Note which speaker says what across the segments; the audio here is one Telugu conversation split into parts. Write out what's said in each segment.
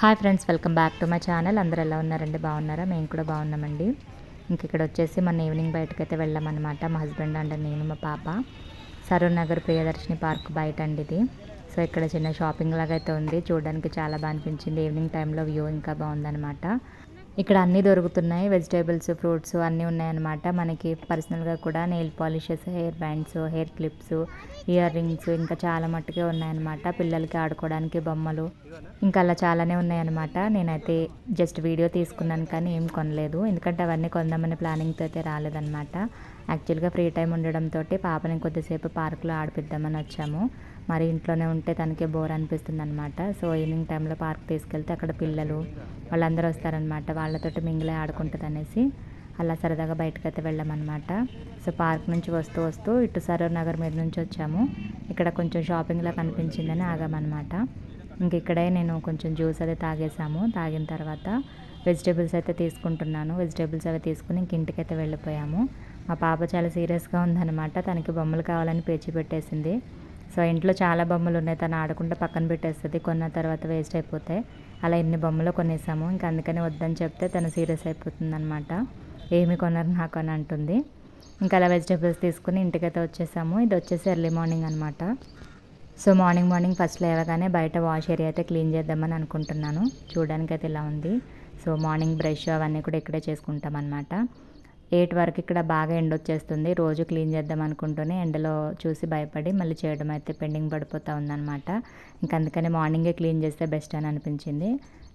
Speaker 1: Hi friends welcome back to my channel. అందరు ఎలా ఉన్నారండి? బాగున్నారా? మేము కూడా బాగున్నామండి. ఇంక ఇక్కడ వచ్చేసి మన ఈవినింగ్ బయటకు అయితే వెళ్ళామన్నమాట. మా హస్బెండ్ అండ్ నేను మా పాప. సరూర్ నగర్ ప్రియదర్శిని పార్క్ బయట అండి ఇది. సో ఇక్కడ చిన్న షాపింగ్ లాగా అయితే ఉంది. చూడడానికి చాలా బాగా అనిపించింది. ఈవినింగ్ టైంలో వ్యూ ఇంకా బాగుందన్నమాట. ఇక్కడ అన్నీ దొరుకుతున్నాయి. వెజిటేబుల్స్ ఫ్రూట్స్ అన్నీ ఉన్నాయన్నమాట. మనకి పర్సనల్గా కూడా nail polishes hair bands hair clips earrings ఇంకా చాలా మట్టుకే ఉన్నాయన్నమాట. పిల్లలకి ఆడుకోవడానికి బొమ్మలు ఇంకా అలా చాలానే ఉన్నాయన్నమాట. నేనైతే జస్ట్ వీడియో తీసుకున్నాను కానీ ఏం కొనలేదు. ఎందుకంటే అవన్నీ కొందామని ప్లానింగ్తో అయితే రాలేదన్నమాట. యాక్చువల్గా ఫ్రీ టైం ఉండడంతో పాపని కొద్దిసేపు పార్కులో ఆడిపిద్దామని వచ్చాము. మరి ఇంట్లోనే ఉంటే తనకే బోర్ అనిపిస్తుంది అనమాట సో ఈవినింగ్ టైంలో పార్క్ తీసుకెళ్తే అక్కడ పిల్లలు వాళ్ళందరూ వస్తారనమాట వాళ్ళతోటి మింగిలే ఆడుకుంటుంది అనేసి అలా సరదాగా బయటకు అయితే వెళ్ళామన్నమాట. సో పార్క్ నుంచి వస్తూ వస్తూ ఇటు సరూర్ నగర్ మీద నుంచి వచ్చాము. ఇక్కడ కొంచెం షాపింగ్లా కనిపించిందని ఆగామన్నమాట. ఇంక ఇక్కడే నేను కొంచెం జ్యూస్ అదే తాగేసాము. తాగిన తర్వాత వెజిటేబుల్స్ అయితే తీసుకుంటున్నాను. వెజిటేబుల్స్ అవి తీసుకుని ఇంక ఇంటికైతే వెళ్ళిపోయాము. మా పాప చాలా సీరియస్గా ఉందన్నమాట. తనకి బొమ్మలు కావాలని పేచి పెట్టేసింది. సో ఇంట్లో చాలా బొమ్మలు ఉన్నాయి తను ఆడకుండా పక్కన పెట్టేస్తుంది. కొన్న తర్వాత వేస్ట్ అయిపోతాయి. అలా ఎన్ని బొమ్మలు కొనేసాము. ఇంకా అందుకని వద్దని చెప్తే తను సీరియస్ అయిపోతుంది అనమాట ఏమి కొనరు నాకు అని అంటుంది. ఇంకా అలా వెజిటేబుల్స్ తీసుకుని ఇంటికైతే వచ్చేసాము. ఇది వచ్చేసి ఎర్లీ మార్నింగ్ అనమాట సో మార్నింగ్ మార్నింగ్ ఫస్ట్ లేవగానే బయట వాష్ ఏరియా అయితే క్లీన్ చేద్దామని అనుకుంటున్నాను. చూడడానికి అయితే ఇలా ఉంది. సో మార్నింగ్ బ్రష్ అవన్నీ కూడా ఇక్కడే చేసుకుంటాం అనమాట ఎయిట్ వరకు ఇక్కడ బాగా ఎండ వచ్చేస్తుంది. రోజు క్లీన్ చేద్దాం అనుకుంటూనే ఎండలో చూసి భయపడి మళ్ళీ చేయడం అయితే పెండింగ్ పడిపోతూ ఉందన్నమాట. ఇంకా అందుకని మార్నింగే క్లీన్ చేస్తే బెస్ట్ అని అనిపించింది.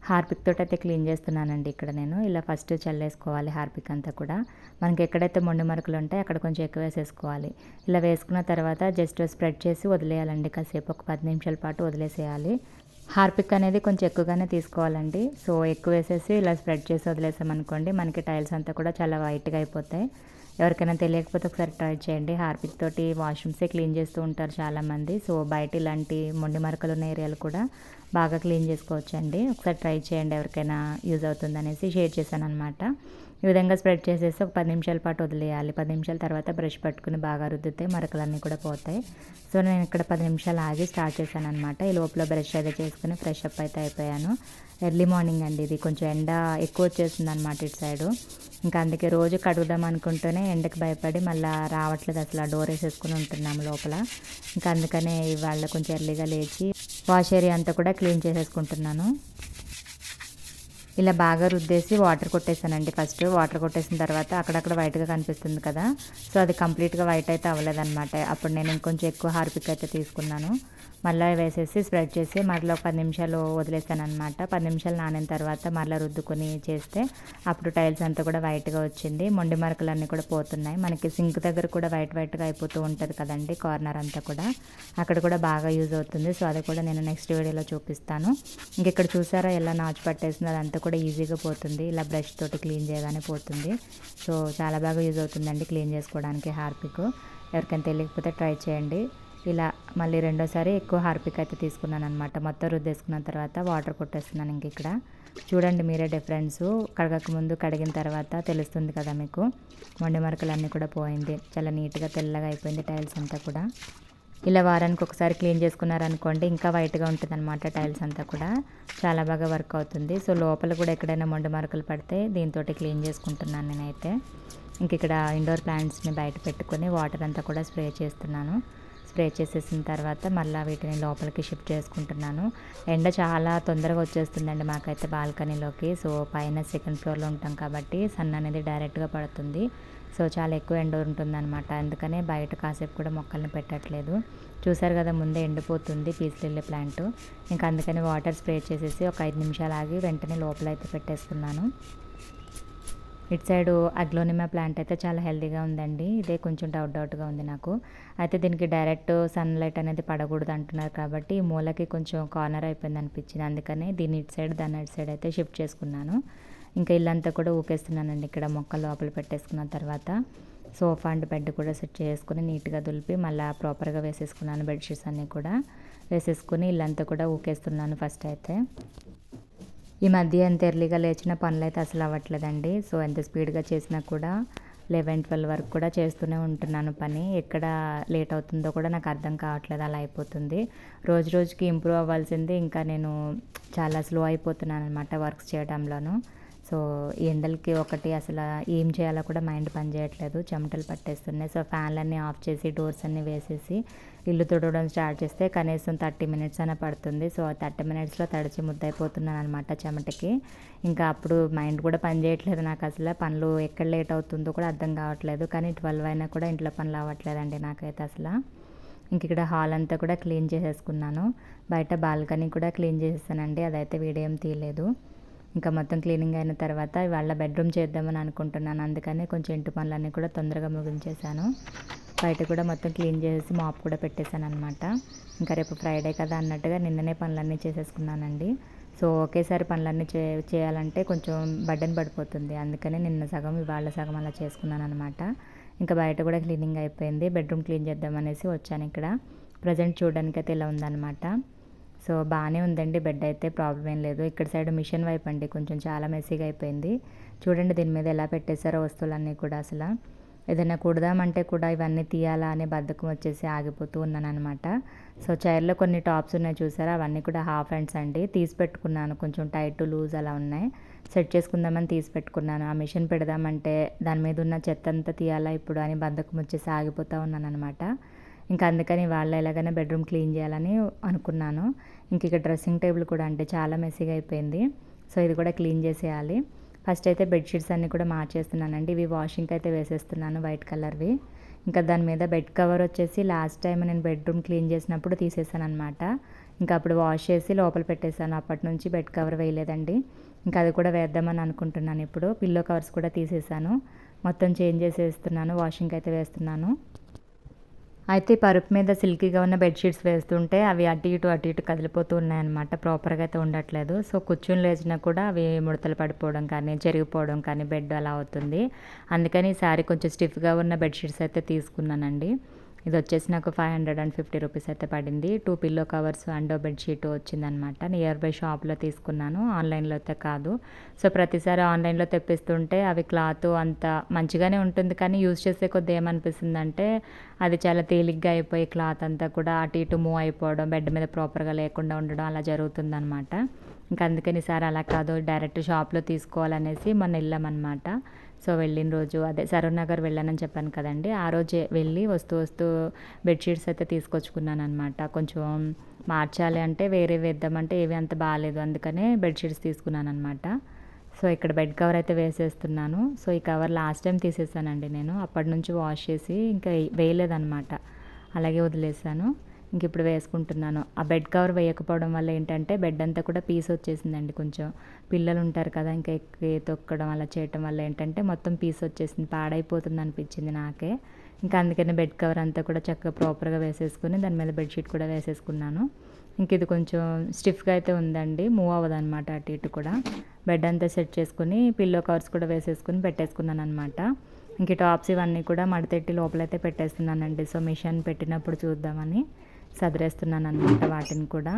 Speaker 1: హార్పిక్ తోటి అయితే క్లీన్ చేస్తున్నానండి ఇక్కడ నేను. ఇలా ఫస్ట్ చల్లేసుకోవాలి హార్పిక్ అంతా కూడా. మనకి ఎక్కడైతే మొండి మరకలు ఉంటాయో అక్కడ కొంచెం ఎక్కువ వేసేసుకోవాలి. ఇలా వేసుకున్న తర్వాత జస్ట్ స్ప్రెడ్ చేసి వదిలేయాలండి. కాసేపు ఒక పది నిమిషాల పాటు వదిలేసేయాలి. హార్పిక్ అనేది కొంచెం ఎక్కువగానే తీసుకోవాలండి. సో ఎక్కువ వేసేసి ఇలా స్ప్రెడ్ చేసి వదిలేసామనుకోండి మనకి టైల్స్ అంతా కూడా చాలా వైట్గా అయిపోతాయి. ఎవరికైనా తెలియకపోతే ఒకసారి ట్రై చేయండి. హార్పిక్ తోటి వాష్రూమ్సే క్లీన్ చేస్తూ ఉంటారు చాలామంది. సో బయట ఇలాంటి మొండి మరకలు ఉన్న ఏరియాలు కూడా బాగా క్లీన్ చేసుకోవచ్చండి. ఒకసారి ట్రై చేయండి ఎవరికైనా యూజ్ అవుతుంది అనేసి షేర్ చేశాను అనమాట ఈ విధంగా స్ప్రెడ్ చేసేసి ఒక పది నిమిషాల పాటు వదిలేయాలి. పది నిమిషాల తర్వాత బ్రష్ పట్టుకుని బాగా రుద్దితే మరకలన్నీ కూడా పోతాయి. సో నేను ఇక్కడ పది నిమిషాలు ఆగి స్టార్ట్ చేశాను అనమాట ఈ లోపల బ్రష్ అయితే చేసుకుని ఫ్రెష్ అప్ అయితే అయిపోయాను. ఎర్లీ మార్నింగ్ అండి ఇది. కొంచెం ఎండ ఎక్కువ వచ్చేస్తుంది అనమాట ఇటు సైడు. ఇంకా అందుకే రోజు కడుగుదాం అనుకుంటూనే ఎండకు భయపడి మళ్ళీ రావట్లేదు అసలు. డోర్ వేసేసుకుని ఉంటున్నాము లోపల. ఇంకా అందుకనే ఇవాళ కొంచెం ఎర్లీగా లేచి వాష్ ఏరియా అంతా కూడా క్లీన్ చేసేసుకుంటున్నాను. ఇలా బాగా రుద్దేసి వాటర్ కొట్టేసానండి. ఫస్ట్ వాటర్ కొట్టేసిన తర్వాత అక్కడక్కడ వైట్గా కనిపిస్తుంది కదా. సో అది కంప్లీట్గా వైట్ అయితే అవ్వలేదన్నమాట. అప్పుడు నేను ఇంకొంచెం ఎక్కువ హార్పిక్ అయితే తీసుకున్నాను. మళ్ళీ వేసేసి స్ప్రెడ్ చేసి మరలా ఒక పది నిమిషాలు వదిలేస్తాను అనమాట పది నిమిషాలు నానిన తర్వాత మరలా రుద్దుకొని చేస్తే అప్పుడు టైల్స్ అంతా కూడా వైట్గా వచ్చింది. మొండి మరకలన్నీ కూడా పోతున్నాయి. మనకి సింక్ దగ్గర కూడా వైట్ వైట్గా అయిపోతూ ఉంటుంది కదండి కార్నర్ అంతా కూడా. అక్కడ కూడా బాగా యూజ్ అవుతుంది. సో అది కూడా నేను నెక్స్ట్ వీడియోలో చూపిస్తాను. ఇంక ఇక్కడ చూసారా ఎలా నాచు పట్టేసింది? అదంతా కూడా ఈజీగా పోతుంది. ఇలా బ్రష్ తోటి క్లీన్ చేయగానే పోతుంది. సో చాలా బాగా యూజ్ అవుతుందండి క్లీన్ చేసుకోవడానికి హార్పిక్. ఎవరికైనా తెలియకపోతే ట్రై చేయండి. ఇలా మళ్ళీ రెండోసారి ఎక్కువ హార్పిక్ అయితే తీసుకున్నాను అనమాట మొత్తం రుద్దేసుకున్న తర్వాత వాటర్ కొట్టేస్తున్నాను ఇంక ఇక్కడ. చూడండి మీరే డిఫరెన్స్. కడగక ముందు కడిగిన తర్వాత తెలుస్తుంది కదా మీకు. మొండి మరకలు అన్నీ కూడా పోయింది. చాలా నీట్గా తెల్లగా అయిపోయింది టైల్స్ అంతా కూడా. ఇలా వారానికి ఒకసారి క్లీన్ చేసుకున్నారనుకోండి ఇంకా వైట్గా ఉంటుంది అనమాట టైల్స్ అంతా కూడా. చాలా బాగా వర్క్ అవుతుంది. సో లోపల కూడా ఎక్కడైనా మొండి మరకలు పడితే దీంతో క్లీన్ చేసుకుంటున్నాను నేనైతే. ఇంక ఇక్కడ ఇండోర్ ప్లాంట్స్ని బయట పెట్టుకొని వాటర్ అంతా కూడా స్ప్రే చేస్తున్నాను. స్ప్రే చేసేసిన తర్వాత మళ్ళీ వీటిని లోపలికి షిఫ్ట్ చేసుకుంటున్నాను. ఎండ చాలా తొందరగా వచ్చేస్తుందండి మాకైతే బాల్కనీలోకి. సో పైన సెకండ్ ఫ్లోర్లో ఉంటాం కాబట్టి సన్ అనేది డైరెక్ట్గా పడుతుంది. సో చాలా ఎక్కువ ఎండ ఉంటుందన్నమాట. అందుకనే బయట కాసేపు కూడా మొక్కల్ని పెట్టట్లేదు. చూసారు కదా ముందే ఎండిపోతుంది పీస్ ప్లాంట్. ఇంకా అందుకని వాటర్ స్ప్రే చేసేసి ఒక ఐదు నిమిషాలు ఆగి వెంటనే లోపల అయితే పెట్టేసుకున్నాను. ఇటు సైడు అగ్లోనిమా ప్లాంట్ అయితే చాలా హెల్దీగా ఉందండి. ఇదే కొంచెం డౌట్ డౌట్గా ఉంది నాకు. అయితే దీనికి డైరెక్ట్ సన్లైట్ అనేది పడకూడదు అంటున్నారు కాబట్టి మూలకి కొంచెం కార్నర్ అయిపోయింది అనిపించింది. అందుకనే దీని ఇటు సైడ్ దాని ఇటు సైడ్ అయితే షిఫ్ట్ చేసుకున్నాను. ఇంకా ఇల్లంతా కూడా ఊకేస్తున్నానండి. ఇక్కడ మొక్క లోపల పెట్టేసుకున్న తర్వాత సోఫా అండ్ బెడ్ కూడా సెట్ చేసుకుని నీట్గా దులిపి మళ్ళీ ప్రాపర్గా వేసేసుకున్నాను బెడ్షీట్స్ అన్నీ కూడా. వేసేసుకుని ఇల్లంతా కూడా ఊకేస్తున్నాను ఫస్ట్ అయితే. ఈ మధ్య ఎంత ఎర్లీగా లేచిన పనులు అయితే అసలు అవ్వట్లేదండి. సో ఎంత స్పీడ్గా చేసినా కూడా లెవెన్ ట్వెల్వ్ వరకు కూడా చేస్తూనే ఉంటున్నాను పని. ఎక్కడ లేట్ అవుతుందో కూడా నాకు అర్థం కావట్లేదు అలా అయిపోతుంది. రోజు రోజుకి ఇంప్రూవ్ అవ్వాల్సింది. ఇంకా నేను చాలా స్లో అయిపోతున్నాను అనమాట వర్క్స్ చేయడంలోనూ సో ఎండలకి ఒకటి అసలు ఏం చేయాలో కూడా మైండ్ పనిచేయట్లేదు చెమటలు పట్టేస్తున్నాయి. సో ఫ్యాన్లన్నీ ఆఫ్ చేసి డోర్స్ అన్నీ వేసేసి ఇల్లు తుడవడం స్టార్ట్ చేస్తే కనీసం థర్టీ మినిట్స్ అయినా పడుతుంది. సో థర్టీ మినిట్స్లో తడిచి ముద్దయిపోతున్నాను అనమాట చెమటకి. ఇంకా అప్పుడు మైండ్ కూడా పనిచేయట్లేదు నాకు అసలు. పనులు ఎక్కడ లేట్ అవుతుందో కూడా అర్థం కావట్లేదు. కానీ ట్వెల్వ్ అయినా కూడా ఇంట్లో పనులు అవ్వట్లేదండి నాకైతే అసలు. ఇంక ఇక్కడ హాల్ అంతా కూడా క్లీన్ చేసేసుకున్నాను. బయట బాల్కనీ కూడా క్లీన్ చేసేసానండి. అదైతే వీడియం తీయలేదు. ఇంకా మొత్తం క్లీనింగ్ అయిన తర్వాత వాళ్ళ బెడ్రూమ్ చేద్దామని అనుకుంటున్నాను. అందుకని కొంచెం ఇంటి పనులన్నీ కూడా తొందరగా ముగించేశాను. బయట కూడా మొత్తం క్లీన్ చేసి మాప్ కూడా పెట్టేశాను అనమాట ఇంకా రేపు ఫ్రైడే కదా అన్నట్టుగా నిన్ననే పనులన్నీ చేసేసుకున్నానండి. సో ఒకేసారి పనులన్నీ చే చేయాలంటే కొంచెం బడ్డన్ పడిపోతుంది. అందుకని నిన్న సగం ఇవాళ సగం అలా చేసుకున్నాను అనమాట ఇంకా బయట కూడా క్లీనింగ్ అయిపోయింది. బెడ్రూమ్ క్లీన్ చేద్దామనేసి వచ్చాను ఇక్కడ. ప్రజెంట్ చూడడానికి అయితే ఇలా ఉందన్నమాట. సో బాగానే ఉందండి బెడ్ అయితే ప్రాబ్లం ఏం లేదు. ఇక్కడ సైడ్ మిషన్ వైపు అండి కొంచెం చాలా మెస్సీగా అయిపోయింది. చూడండి దీని మీద ఎలా పెట్టేశారో వస్తువులన్నీ కూడా అసలు. ఏదైనా కుడదామంటే కూడా ఇవన్నీ తీయాలా అనే బద్ధకం వచ్చేసి ఆగిపోతూ ఉన్నాను అనమాట సో చైర్లో కొన్ని టాప్స్ ఉన్నాయి చూసారా? అవన్నీ కూడా హాఫ్ హ్యాండ్స్ అండి. తీసి పెట్టుకున్నాను. కొంచెం టైట్ లూజ్ అలా ఉన్నాయి. సెట్ చేసుకుందామని తీసి పెట్టుకున్నాను. ఆ మిషన్ పెడదామంటే దాని మీద ఉన్న చెత్త అంతా తీయాలా ఇప్పుడు అని బద్ధకం వచ్చేసి ఆగిపోతూ ఉన్నాను అనమాట ఇంకా అందుకని వాళ్ళ ఎలాగైనా బెడ్రూమ్ క్లీన్ చేయాలని అనుకున్నాను. ఇంక ఇక్కడ డ్రెస్సింగ్ టేబుల్ కూడా అంటే చాలా మెస్సీగా అయిపోయింది. సో ఇది కూడా క్లీన్ చేసేయాలి. ఫస్ట్ అయితే బెడ్షీట్స్ అన్నీ కూడా మార్చేస్తున్నానండి. ఇవి వాషింగ్కి అయితే వేసేస్తున్నాను వైట్ కలర్వి. ఇంకా దాని మీద బెడ్ కవర్ వచ్చేసి లాస్ట్ టైం నేను బెడ్రూమ్ క్లీన్ చేసినప్పుడు తీసేసాను అనమాట ఇంకా అప్పుడు వాష్ చేసి లోపల పెట్టేశాను. అప్పటి నుంచి బెడ్ కవర్ వేయలేదండి. ఇంకా అది కూడా వేద్దామని అనుకుంటున్నాను ఇప్పుడు. పిల్లో కవర్స్ కూడా తీసేసాను మొత్తం చేంజ్ చేసేస్తున్నాను. వాషింగ్కి అయితే వేస్తున్నాను. అయితే పరుపు మీద సిల్కీగా ఉన్న బెడ్షీట్స్ వేస్తుంటే అవి అటు ఇటు అటు ఇటు కదిలిపోతూ ఉన్నాయన్నమాట. ప్రాపర్గా అయితే ఉండట్లేదు. సో కూర్చుని లేచినా కూడా అవి ముడతలు పడిపోవడం కానీ చెరిగిపోవడం కానీ బెడ్ అలా అవుతుంది. అందుకని ఈసారి కొంచెం స్టిఫ్గా ఉన్న బెడ్షీట్స్ అయితే తీసుకున్నానండి. ఇది వచ్చేసి నాకు five hundred and fifty rupees అయితే పడింది. Two pillow covers and bedsheet వచ్చిందనమాట నియర్ బై షాప్లో తీసుకున్నాను. ఆన్లైన్లో అయితే కాదు. సో ప్రతిసారి ఆన్లైన్లో తెప్పిస్తుంటే అవి క్లాత్ అంత మంచిగానే ఉంటుంది కానీ యూజ్ చేసే కొద్ది ఏమనిపిస్తుందంటే అది చాలా తేలిగ్గా అయిపోయి క్లాత్ అంతా కూడా అటు ఇటు మూవ్ అయిపోవడం బెడ్ మీద ప్రాపర్గా లేకుండా ఉండడం అలా జరుగుతుందనమాట ఇంకా అందుకని సార్ అలా కాదు. డైరెక్ట్ షాప్లో తీసుకోవాలనేసి మొన్న వెళ్ళామన్నమాట. సో వెళ్ళిన రోజు అదే సరూర్ నగర్ వెళ్ళానని చెప్పాను కదండి. ఆ రోజే వెళ్ళి వస్తూ వస్తూ బెడ్షీట్స్ అయితే తీసుకొచ్చుకున్నాను అనమాట కొంచెం మార్చాలి అంటే వేరే వేద్దామంటే ఏవి అంత బాగాలేదు అందుకనే బెడ్షీట్స్ తీసుకున్నాను అనమాట సో ఇక్కడ బెడ్ కవర్ అయితే వేసేస్తున్నాను. సో ఈ కవర్ లాస్ట్ టైం తీసేసానండి నేను. అప్పటి నుంచి వాష్ చేసి ఇంకా వేయలేదన్నమాట. అలాగే వదిలేసాను. ఇంక ఇప్పుడు వేసుకుంటున్నాను. ఆ బెడ్ కవర్ వేయకపోవడం వల్ల ఏంటంటే బెడ్ అంతా కూడా పీస్ వచ్చేసిందండి కొంచెం. పిల్లలు ఉంటారు కదా ఇంకా ఎక్కి తొక్కడం అలా చేయటం వల్ల ఏంటంటే మొత్తం పీస్ వచ్చేసింది. పాడైపోతుంది అనిపించింది నాకే. ఇంకా అందుకని బెడ్ కవర్ అంతా కూడా చక్కగా ప్రాపర్గా వేసేసుకుని దాని మీద బెడ్షీట్ కూడా వేసేసుకున్నాను. ఇంక ఇది కొంచెం స్టిఫ్గా అయితే ఉందండి. మూవ్ అవ్వదు అనమాట అటు ఇటు కూడా. బెడ్ అంతా సెట్ చేసుకుని పిల్లో కవర్స్ కూడా వేసేసుకుని పెట్టేసుకున్నాను అనమాట ఇంక టాప్స్ ఇవన్నీ కూడా మడతెట్టి లోపలైతే పెట్టేస్తున్నానండి. సో మిషన్ పెట్టినప్పుడు చూద్దామని. సదిరేస్తున్నాను అనమాట వాటిని కూడా.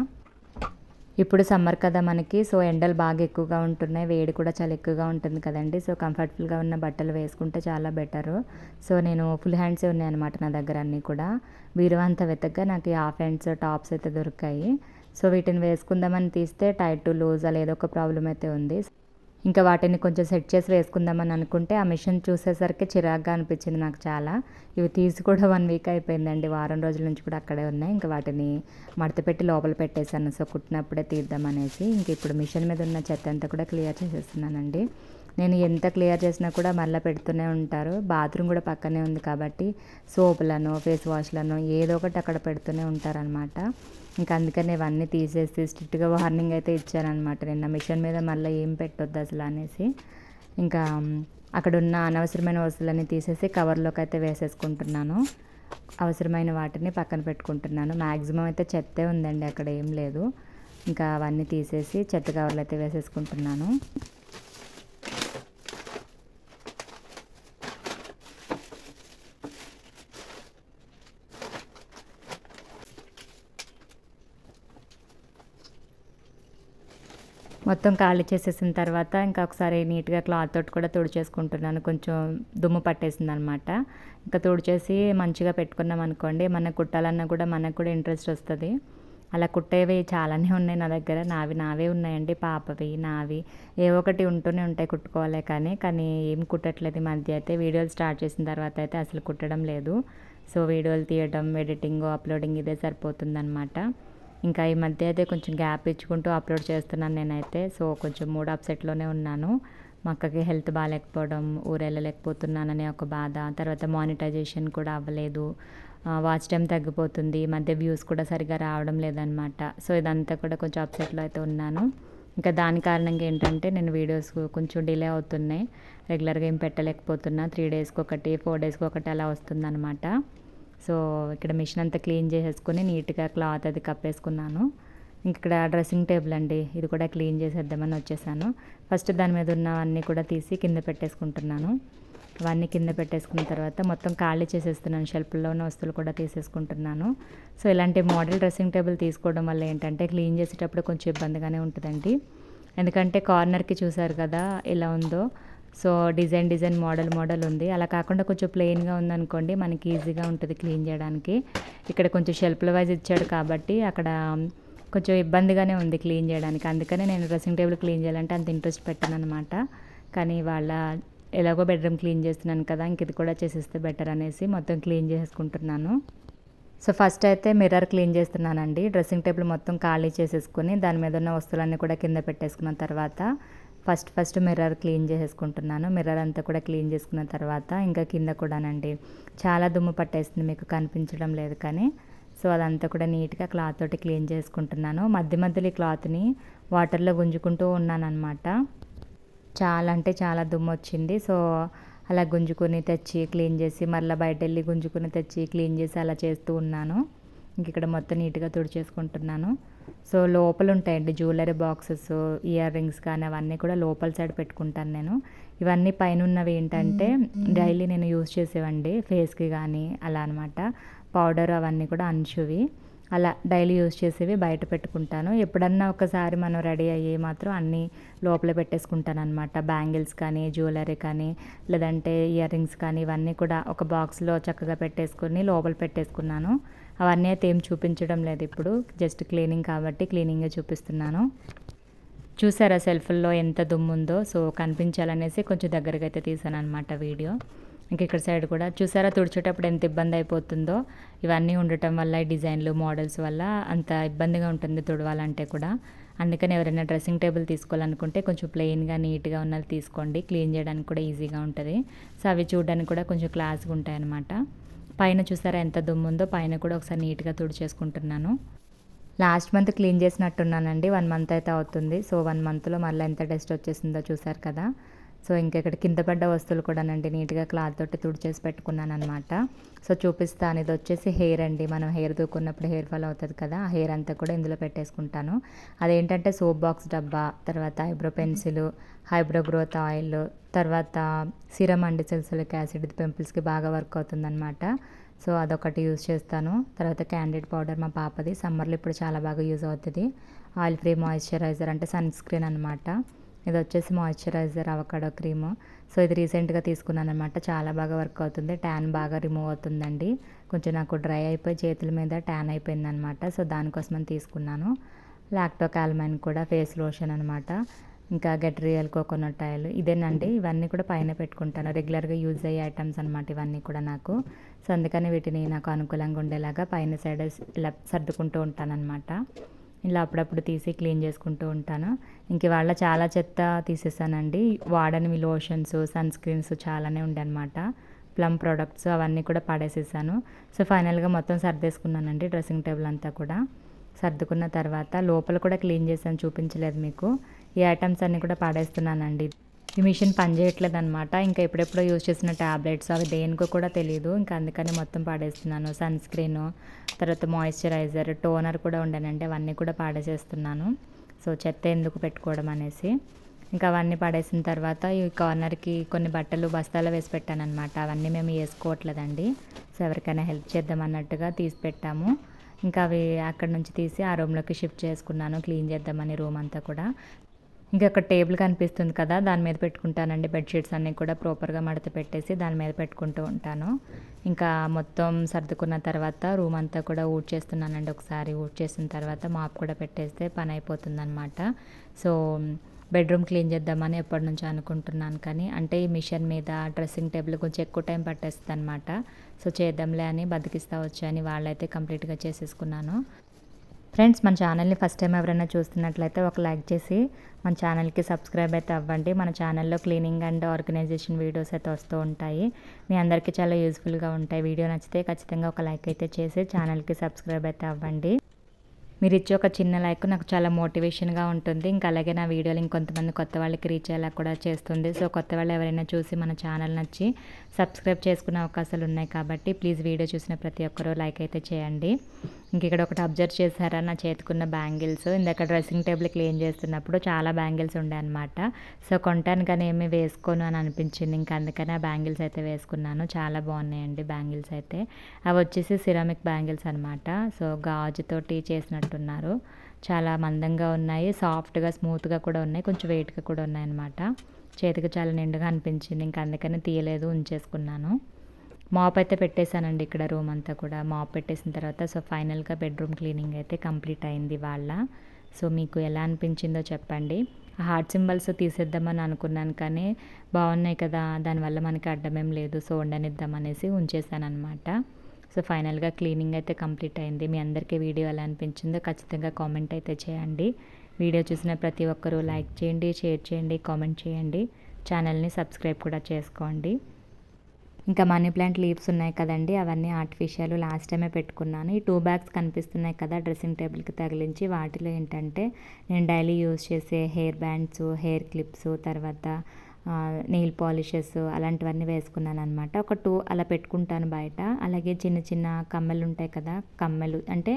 Speaker 1: ఇప్పుడు సమ్మర్ కదా మనకి సో ఎండలు బాగా ఎక్కువగా ఉంటున్నాయి వేడి కూడా చాలా ఎక్కువగా ఉంటుంది కదండి. సో కంఫర్టబుల్గా ఉన్న బట్టలు వేసుకుంటే చాలా బెటరు. సో నేను ఫుల్ హ్యాండ్సే ఉన్నాయన్నమాట నా దగ్గర అన్నీ కూడా. బీరువా అంతా వెతగ్గా నాకు ఈ హాఫ్ హ్యాండ్స్ టాప్స్ అయితే దొరికాయి. సో వీటిని వేసుకుందామని తీస్తే టైట్ లూజ్ అలా ఏదో ఒక ప్రాబ్లం అయితే ఉంది. ఇంకా వాటిని కొంచెం సెట్ చేసి వేసుకుందామని అనుకుంటే ఆ మిషన్ చూసేసరికి చిరాగ్గా అనిపించింది నాకు చాలా. ఇవి తీసి కూడా వన్ వీక్ అయిపోయిందండి. వారం రోజుల నుంచి కూడా అక్కడే ఉన్నాయి. ఇంకా వాటిని మడత పెట్టి లోపల పెట్టేశాను. సో కుట్టినప్పుడే తీద్దామనేసి ఇంక ఇప్పుడు మిషన్ మీద ఉన్న చెత్త అంతా కూడా క్లియర్ చేసేస్తున్నానండి. నేను ఎంత క్లియర్ చేసినా కూడా మళ్ళీ పెడుతూనే ఉంటారు. బాత్రూమ్ కూడా పక్కనే ఉంది కాబట్టి సోపులను ఫేస్ వాష్లను ఏదో ఒకటి అక్కడ పెడుతూనే ఉంటారనమాట ఇంకా అందుకని ఇవన్నీ తీసేసి స్ట్రిక్ట్గా వార్నింగ్ అయితే ఇచ్చారనమాట నిన్న మిషన్ మీద మళ్ళీ ఏం పెట్టొద్దు అసలు అనేసి. ఇంకా అక్కడ ఉన్న అనవసరమైన వస్తువులన్నీ తీసేసి కవర్లోకి అయితే వేసేసుకుంటున్నాను. అవసరమైన వాటిని పక్కన పెట్టుకుంటున్నాను. మ్యాక్సిమం అయితే చెత్తే ఉందండి అక్కడ ఏం లేదు. ఇంకా అవన్నీ తీసేసి చెత్త కవర్లు అయితే వేసేసుకుంటున్నాను. మొత్తం ఖాళీ చేసేసిన తర్వాత ఇంకా ఒకసారి నీట్గా క్లాత్ తోటి కూడా తుడిచేసుకుంటున్నాను కొంచెం దుమ్ము పట్టేసింది అనమాట ఇంకా తుడిచేసి మంచిగా పెట్టుకున్నాం అనుకోండి మన కుట్టాలన్నా కూడా మనకు కూడా ఇంట్రెస్ట్ వస్తుంది. అలా కుట్టేవి చాలానే ఉన్నాయి నా దగ్గర. నావి నావే ఉన్నాయండి పాపవి నావి. ఏ ఒకటి ఉంటూనే ఉంటాయి కుట్టుకోవాలి కానీ కానీ ఏం కుట్టట్లేదు ఈ మధ్య అయితే. వీడియోలు స్టార్ట్ చేసిన తర్వాత అయితే అసలు కుట్టడం లేదు. సో వీడియోలు తీయడం ఎడిటింగ్ అప్లోడింగ్ ఇదే సరిపోతుందన్నమాట ఇంకా ఈ మధ్య అయితే కొంచెం గ్యాప్ ఇచ్చుకుంటూ అప్లోడ్ చేస్తున్నాను నేనైతే. సో కొంచెం మూడు అప్సెట్లోనే ఉన్నాను. మా అక్కకి హెల్త్ బాగాలేకపోవడం ఊరెళ్ళలేకపోతున్నాననే ఒక బాధ. తర్వాత మానిటైజేషన్ కూడా అవ్వలేదు. వాచ్ టైం తగ్గిపోతుంది. మధ్య వ్యూస్ కూడా సరిగా రావడం లేదనమాట సో ఇదంతా కూడా కొంచెం అప్సెట్లో అయితే ఉన్నాను. ఇంకా దాని కారణంగా ఏంటంటే నేను వీడియోస్ కొంచెం డిలే అవుతున్నాయి. రెగ్యులర్గా ఏం పెట్టలేకపోతున్నా. త్రీ డేస్కి ఒకటి ఫోర్ డేస్కి ఒకటి అలా వస్తుందన్నమాట. సో ఇక్కడ మిషన్ అంతా క్లీన్ చేసేసుకొని నీట్గా క్లాత్ అది కప్పేసుకున్నాను. ఇక్కడ డ్రెస్సింగ్ టేబుల్ అండి ఇది కూడా క్లీన్ చేసేద్దామని వచ్చేసాను. ఫస్ట్ దాని మీద ఉన్నవన్నీ కూడా తీసి కింద పెట్టేసుకుంటున్నాను. అవన్నీ కింద పెట్టేసుకున్న తర్వాత మొత్తం ఖాళీ చేసేస్తున్నాను షెల్ఫ్లో ఉన్న వస్తువులు కూడా తీసేసుకుంటున్నాను. సో ఇలాంటి మోడల్ డ్రెస్సింగ్ టేబుల్ తీసుకోవడం వల్ల ఏంటంటే క్లీన్ చేసేటప్పుడు కొంచెం ఇబ్బందిగానే ఉంటుందండి. ఎందుకంటే కార్నర్కి చూసారు కదా ఎలా ఉందో. So design design model model ఉంది. అలా కాకుండా కొంచెం ప్లెయిన్గా ఉందనుకోండి మనకి ఈజీగా ఉంటుంది క్లీన్ చేయడానికి. ఇక్కడ కొంచెం షెల్ఫ్ల వైజ్ ఇచ్చాడు కాబట్టి అక్కడ కొంచెం ఇబ్బందిగానే ఉంది క్లీన్ చేయడానికి. అందుకనే నేను డ్రెస్సింగ్ టేబుల్ క్లీన్ చేయాలంటే అంత ఇంట్రెస్ట్ పెట్టాను అనమాట కానీ వాళ్ళ ఎలాగో బెడ్రూమ్ క్లీన్ చేస్తున్నాను కదా ఇంక ఇది కూడా చేసేస్తే బెటర్ అనేసి మొత్తం క్లీన్ చేసుకుంటున్నాను సో ఫస్ట్ అయితే మిర్రర్ క్లీన్ చేస్తున్నానండి. డ్రెస్సింగ్ టేబుల్ మొత్తం ఖాళీ చేసేసుకుని దాని మీద ఉన్న వస్తువులన్నీ కూడా కింద పెట్టేసుకున్న తర్వాత ఫస్ట్ ఫస్ట్ మిర్రర్ క్లీన్ చేసేసుకుంటున్నాను. మిర్రర్ అంతా కూడా క్లీన్ చేసుకున్న తర్వాత ఇంకా కింద కూడానండి చాలా దుమ్ము పట్టేస్తుంది మీకు కనిపించడం లేదు కానీ. సో అదంతా కూడా నీట్గా క్లాత్ తోటి క్లీన్ చేసుకుంటున్నాను. మధ్య మధ్యలో ఈ క్లాత్ని వాటర్లో గుంజుకుంటూ ఉన్నాను చాలా అంటే చాలా దుమ్ము వచ్చింది. సో అలా గుంజుకొని తెచ్చి క్లీన్ చేసి మళ్ళీ బయట వెళ్ళి గుంజుకొని తెచ్చి క్లీన్ చేసి అలా చేస్తూ ఉన్నాను. ఇంక ఇక్కడ మొత్తం నీట్గా తుడిచేసుకుంటున్నాను. సో లోపల ఉంటాయండి జ్యువెలరీ బాక్సెస్ ఇయర్ రింగ్స్ కానీ అవన్నీ కూడా లోపల సైడ్ పెట్టుకుంటాను నేను. ఇవన్నీ పైన ఉన్నవి ఏంటంటే డైలీ నేను యూజ్ చేసేవండి ఫేస్కి కానీ అలా అనమాట పౌడర్ అవన్నీ కూడా అంచువి. అలా డైలీ యూజ్ చేసేవి బయట పెట్టుకుంటాను. ఎప్పుడన్నా ఒకసారి మనం రెడీ అయ్యి మాత్రం అన్నీ లోపల పెట్టేసుకుంటాను అనమాట బ్యాంగిల్స్ కానీ జ్యువెలరీ కానీ లేదంటే ఇయర్ రింగ్స్ కానీ ఇవన్నీ కూడా ఒక బాక్స్లో చక్కగా పెట్టేసుకొని లోపల పెట్టేసుకున్నాను. అవన్నీ అయితే ఏం చూపించడం లేదు ఇప్పుడు. జస్ట్ క్లీనింగ్ కాబట్టి క్లీనింగే చూపిస్తున్నాను. చూసారా సెల్ఫ్లో ఎంత దుమ్ము ఉందో? సో కనిపించాలనేసి కొంచెం దగ్గరగా అయితే తీసాను అనమాట వీడియో. ఇంక ఇక్కడ సైడ్ కూడా చూసారా తుడిచేటప్పుడు ఎంత ఇబ్బంది అయిపోతుందో? ఇవన్నీ ఉండటం వల్ల ఈ డిజైన్లు మోడల్స్ వల్ల అంత ఇబ్బందిగా ఉంటుంది తుడవాలంటే కూడా. అందుకని ఎవరైనా డ్రెస్సింగ్ టేబుల్ తీసుకోవాలనుకుంటే కొంచెం ప్లెయిన్గా నీట్గా ఉన్నది తీసుకోండి. క్లీన్ చేయడానికి కూడా ఈజీగా ఉంటుంది. సో అవి చూడడానికి కూడా కొంచెం క్లాస్గా ఉంటాయన్నమాట. పైన చూసారా ఎంత దుమ్ము ఉందో పైన కూడా ఒకసారి నీట్గా తుడిచేసుకుంటున్నాను. లాస్ట్ మంత్ క్లీన్ చేసినట్టున్నానండి. వన్ మంత్ అయితే అవుతుంది. సో వన్ మంత్లో మళ్ళీ ఎంత డస్ట్ వచ్చేసిందో చూసారు కదా. సో ఇంకా ఇక్కడ కింద పడ్డ వస్తువులు కూడానండి. నీట్గా క్లాత్ తోటి తుడిచేసి పెట్టుకున్నాను అనమాట సో చూపిస్తాను ఇది వచ్చేసి హెయిర్ అండి. మనం హెయిర్ దూకున్నప్పుడు హెయిర్ ఫాల్ అవుతుంది కదా. ఆ హెయిర్ అంతా కూడా ఇందులో పెట్టేసుకుంటాను. అదేంటంటే సోప్ బాక్స్ డబ్బా తర్వాత eyebrow pencil eyebrow growth oil తర్వాత సిరమ్ అండి సిల్సిలిక్ యాసిడ్ ఇది పింపుల్స్కి బాగా వర్క్ అవుతుందన్నమాట. సో అదొకటి యూజ్ చేస్తాను. తర్వాత క్యాండిడ్ పౌడర్ మా పాపది. సమ్మర్లో ఇప్పుడు చాలా బాగా యూజ్ అవుతుంది. ఆయిల్ ఫ్రీ మాయిశ్చరైజర్ అంటే సన్ స్క్రీన్ అనమాట ఇది వచ్చేసి మాయిశ్చరైజర్ అవకాడో క్రీమ్. సో ఇది రీసెంట్గా తీసుకున్నాను అనమాట చాలా బాగా వర్క్ అవుతుంది. ట్యాన్ బాగా రిమూవ్ అవుతుందండి. కొంచెం నాకు డ్రై అయిపోయి చేతుల మీద ట్యాన్ అయిపోయింది అనమాట సో దానికోసమని తీసుకున్నాను. లాక్టోకాల్మైన్ కూడా ఫేస్ లోషన్ అనమాట ఇంకా గెట్ రియల్ కోకోనట్ ఆయిల్ ఇదేనండి. ఇవన్నీ కూడా పైన పెట్టుకుంటాను. రెగ్యులర్గా యూజ్ అయ్యే ఐటమ్స్ అనమాట ఇవన్నీ కూడా నాకు. సో అందుకని వీటిని నాకు అనుకూలంగా ఉండేలాగా పైన సైడ్ ఇలా సర్దుకుంటూ ఉంటానన్నమాట. ఇలా అప్పుడప్పుడు తీసి క్లీన్ చేసుకుంటూ ఉంటాను. ఇంక వాళ్ళ చాలా చెత్త తీసేసానండి. వాడనివి లోషన్స్ సన్ స్క్రీన్స్ చాలానే ఉండే అనమాట ప్లమ్ ప్రోడక్ట్స్ అవన్నీ కూడా పడేసేసాను. సో ఫైనల్గా మొత్తం సర్దేసుకున్నానండి డ్రెస్సింగ్ టేబుల్ అంతా కూడా. సర్దుకున్న తర్వాత లోపల కూడా క్లీన్ చేసాను చూపించలేదు మీకు. ఈ ఐటమ్స్ అన్నీ కూడా పాడేస్తున్నానండి. ఈ మిషన్ పనిచేయట్లేదు అనమాట ఇంకా ఎప్పుడెప్పుడో యూజ్ చేసిన ట్యాబ్లెట్స్ అవి దేనికో కూడా తెలియదు ఇంకా అందుకని మొత్తం పాడేస్తున్నాను. సన్ స్క్రీన్ తర్వాత మాయిశ్చరైజర్ టోనర్ కూడా ఉండేనంటే అవన్నీ కూడా పాడేసేస్తున్నాను. సో చెత్త ఎందుకు పెట్టుకోవడం అనేసి. ఇంకా అవన్నీ పడేసిన తర్వాత ఈ కార్నర్కి కొన్ని బట్టలు బస్తాలు వేసి పెట్టాను అనమాట అవన్నీ మేము వేసుకోవట్లేదండి. సో ఎవరికైనా హెల్ప్ చేద్దాం అన్నట్టుగా తీసి పెట్టాము. ఇంకా అవి అక్కడ నుంచి తీసి ఆ రూమ్లోకి షిఫ్ట్ చేసుకున్నాను. క్లీన్ చేద్దామని రూమ్ అంతా కూడా. ఇంకా ఒక టేబుల్ కనిపిస్తుంది కదా దాని మీద పెట్టుకుంటానండి బెడ్షీట్స్ అన్నీ కూడా ప్రాపర్గా మడత పెట్టేసి దాని మీద పెట్టుకుంటూ ఉంటాను. ఇంకా మొత్తం సర్దుకున్న తర్వాత రూమ్ అంతా కూడా ఊడ్ చేస్తున్నానండి. ఒకసారి ఊడ్ చేసిన తర్వాత మాప్ కూడా పెట్టేస్తే పని అయిపోతుందన్నమాట. సో బెడ్రూమ్ క్లీన్ చేద్దామని ఎప్పటి నుంచో అనుకుంటున్నాను కానీ అంటే ఈ మిషన్ మీద డ్రెస్సింగ్ టేబుల్ కొంచెం ఎక్కువ టైం పట్టేస్తుంది అనమాట సో చేద్దాంలే అని బతికిస్తా వచ్చాయని వాళ్ళైతే కంప్లీట్గా చేసేసుకున్నాను. ఫ్రెండ్స్ మన ఛానల్ని ఫస్ట్ టైం ఎవరైనా చూస్తున్నట్లయితే ఒక లైక్ చేసి మన ఛానల్కి సబ్స్క్రైబ్ అయితే అవ్వండి. మన ఛానల్లో క్లీనింగ్ అండ్ ఆర్గనైజేషన్ వీడియోస్ అయితే వస్తూ ఉంటాయి. మీ అందరికీ చాలా యూస్ఫుల్గా ఉంటాయి. వీడియో నచ్చితే ఖచ్చితంగా ఒక లైక్ అయితే చేసి ఛానల్కి సబ్స్క్రైబ్ అయితే అవ్వండి. మీరు ఇచ్చే ఒక చిన్న లైక్ నాకు చాలా మోటివేషన్గా ఉంటుంది. ఇంకా అలాగే నా వీడియోలు ఇంకొంతమంది కొత్త వాళ్ళకి రీచ్ అయ్యేలా కూడా చేస్తుంది. సో కొత్త వాళ్ళు ఎవరైనా చూసి మన ఛానల్ నచ్చి సబ్స్క్రైబ్ చేసుకునే అవకాశాలు ఉన్నాయి కాబట్టి ప్లీజ్ వీడియో చూసిన ప్రతి ఒక్కరూ లైక్ అయితే చేయండి. ఇంక ఇక్కడ ఒకటి అబ్జర్వ్ చేశారా నా చేతికున్న బ్యాంగిల్స్? ఇందాక డ్రెస్సింగ్ టేబుల్ క్లీన్ చేస్తున్నప్పుడు చాలా బ్యాంగిల్స్ ఉండే అనమాట సో కొంటాను కానీ ఏమి వేసుకోను అని అనిపించింది. ఇంకా అందుకని ఆ బ్యాంగిల్స్ అయితే వేసుకున్నాను. చాలా బాగున్నాయండి బ్యాంగిల్స్ అయితే. అవి వచ్చేసి సిరామిక్ బ్యాంగిల్స్ అనమాట సో గాజుతోటి చేసినట్టున్నారు. చాలా మందంగా ఉన్నాయి. సాఫ్ట్గా స్మూత్గా కూడా ఉన్నాయి. కొంచెం వెయిట్గా కూడా ఉన్నాయి అనమాట చేతికి చాలా నిండుగా అనిపించింది. ఇంకా అందుకని తీయలేదు ఉంచేసుకున్నాను. మాప్ అయితే పెట్టేశానండి ఇక్కడ రూమ్ అంతా కూడా. మాప్ పెట్టేసిన తర్వాత సో ఫైనల్గా బెడ్రూమ్ క్లీనింగ్ అయితే కంప్లీట్ అయింది వాళ్ళ. సో మీకు ఎలా అనిపించిందో చెప్పండి. హార్ట్ సింబల్స్ తీసేద్దామని అనుకున్నాను కానీ బాగున్నాయి కదా దానివల్ల మనకి అడ్డమేం లేదు సో ఉండనిద్దాం అనేసి ఉంచేసాను అనమాట సో ఫైనల్గా క్లీనింగ్ అయితే కంప్లీట్ అయింది. మీ అందరికీ వీడియో ఎలా అనిపించిందో ఖచ్చితంగా కామెంట్ అయితే చేయండి. వీడియో చూసిన ప్రతి ఒక్కరూ లైక్ చేయండి షేర్ చేయండి కామెంట్ చేయండి. ఛానల్ని సబ్స్క్రైబ్ కూడా చేసుకోండి. ఇంకా మనీ ప్లాంట్ లీవ్స్ ఉన్నాయి కదండి అవన్నీ ఆర్టిఫిషియల్ లాస్ట్ టైమే పెట్టుకున్నాను. ఈ టూ బ్యాగ్స్ కనిపిస్తున్నాయి కదా డ్రెస్సింగ్ టేబుల్కి తగిలించి. వాటిలో ఏంటంటే నేను డైలీ యూజ్ చేసే హెయిర్ బ్యాండ్స్ హెయిర్ క్లిప్స్ తర్వాత నెయిల్ పాలిషెస్ అలాంటివన్నీ వేసుకున్నాను అనమాట ఒక టూ అలా పెట్టుకుంటాను బయట. అలాగే చిన్న చిన్న కమ్మెలు ఉంటాయి కదా కమ్మెలు అంటే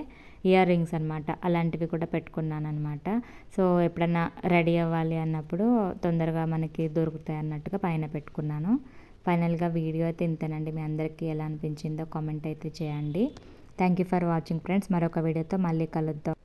Speaker 1: ఇయర్ రింగ్స్ అనమాట అలాంటివి కూడా పెట్టుకున్నాను అనమాట సో ఎప్పుడన్నా రెడీ అవ్వాలి అన్నప్పుడు తొందరగా మనకి దొరుకుతాయి అన్నట్టుగా పైన పెట్టుకున్నాను. ఫైనల్గా వీడియో అయితే ఇంతేనండి. మీ అందరికీ ఎలా అనిపించిందో కామెంట్ అయితే చేయండి. Thank you for watching friends మరొక వీడియోతో మళ్ళీ కలుద్దాం.